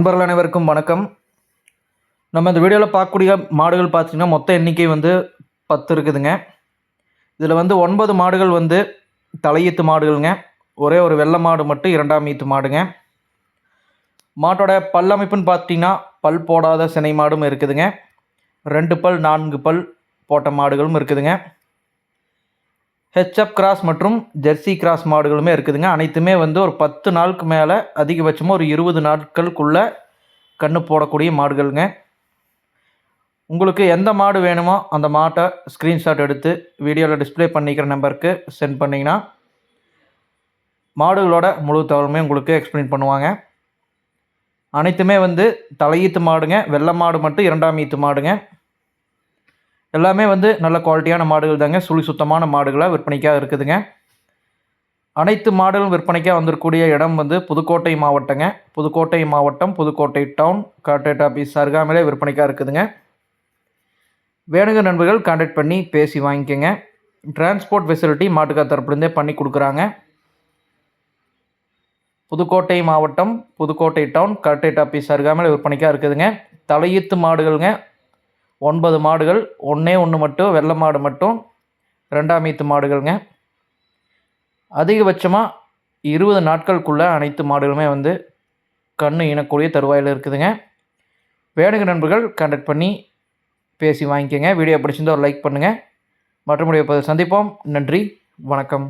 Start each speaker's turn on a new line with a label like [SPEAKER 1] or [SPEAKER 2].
[SPEAKER 1] நண்பர்கள் அனைவருக்கும் வணக்கம். நம்ம இந்த வீடியோவில் பார்க்கக்கூடிய மாடுகள் பார்த்தீங்கன்னா மொத்த எண்ணிக்கை வந்து பத்து இருக்குதுங்க. இதில் வந்து ஒன்பது மாடுகள் வந்து தலையீத்து மாடுகள்ங்க. ஒரே ஒரு வெள்ளை மாடு மட்டும் இரண்டாம் ஈத்து மாடுங்க. மாட்டோட பல் அமைப்புன்னு பார்த்தீங்கன்னா பல் போடாத சினை மாடும் இருக்குதுங்க. ரெண்டு பல் நான்கு பல் போட்ட மாடுகளும் இருக்குதுங்க. ஹெச்அப் கிராஸ் மற்றும் ஜெர்சி கிராஸ் மாடுகளுமே இருக்குதுங்க. அனைத்துமே வந்து ஒரு பத்து நாளுக்கு மேலே அதிகபட்சமாக ஒரு இருபது நாட்களுக்குள்ளே கன்று போடக்கூடிய மாடுகள்ங்க. உங்களுக்கு எந்த மாடு வேணுமோ அந்த மாட்டை ஸ்க்ரீன்ஷாட் எடுத்து வீடியோவில் டிஸ்ப்ளே பண்ணிக்கிற நம்பருக்கு சென்ட் பண்ணிங்கன்னா மாடுகளோட முழு தகவலுமே உங்களுக்கு எக்ஸ்பிளைன் பண்ணுவாங்க. அனைத்துமே வந்து தலையீத்து மாடுங்க. வெள்ளை மாடு மட்டும் இரண்டாம் ஈத்து மாடுங்க. எல்லாமே வந்து நல்ல குவாலிட்டியான மாடுகள் தாங்க. சுழி சுத்தமான மாடுகளாக விற்பனைக்காக இருக்குதுங்க. அனைத்து மாடுகளும் விற்பனைக்காக வந்திருக்கக்கூடிய இடம் வந்து புதுக்கோட்டை மாவட்டங்க. புதுக்கோட்டை மாவட்டம் புதுக்கோட்டை டவுன் கார்டேட் ஆஃபீஸ் அருகாமையிலே விற்பனைக்காக இருக்குதுங்க. வேணுங்க நண்பர்கள் கான்டாக்ட் பண்ணி பேசி வாங்கிக்கோங்க. டிரான்ஸ்போர்ட் ஃபெசிலிட்டி மாட்டுக்கார் தரப்புலேருந்தே பண்ணி கொடுக்குறாங்க. புதுக்கோட்டை மாவட்டம் புதுக்கோட்டை டவுன் கலெக்டரேட் ஆஃபீஸ் அருகாமையில் விற்பனைக்காக இருக்குதுங்க. தலையீத்து மாடுகள்ங்க. ஒன்பது மாடுகள் ஒன்றே ஒன்று மட்டும் வெள்ளை மாடு மட்டும் ரெண்டாம் ஈத்து மாடுகள்ங்க. அதிகபட்சமாக இருபது நாட்களுக்குள்ளே அனைத்து மாடுகளுமே வந்து கண்ணு இனக்கூடிய தருவாயில் இருக்குதுங்க. வேணுங்க நண்பர்கள் கான்டாக்ட் பண்ணி பேசி வாங்கிக்கோங்க. வீடியோ பிடிச்சிருந்தால் ஒரு லைக் பண்ணுங்கள் மற்றபடி சந்திப்போம். நன்றி வணக்கம்.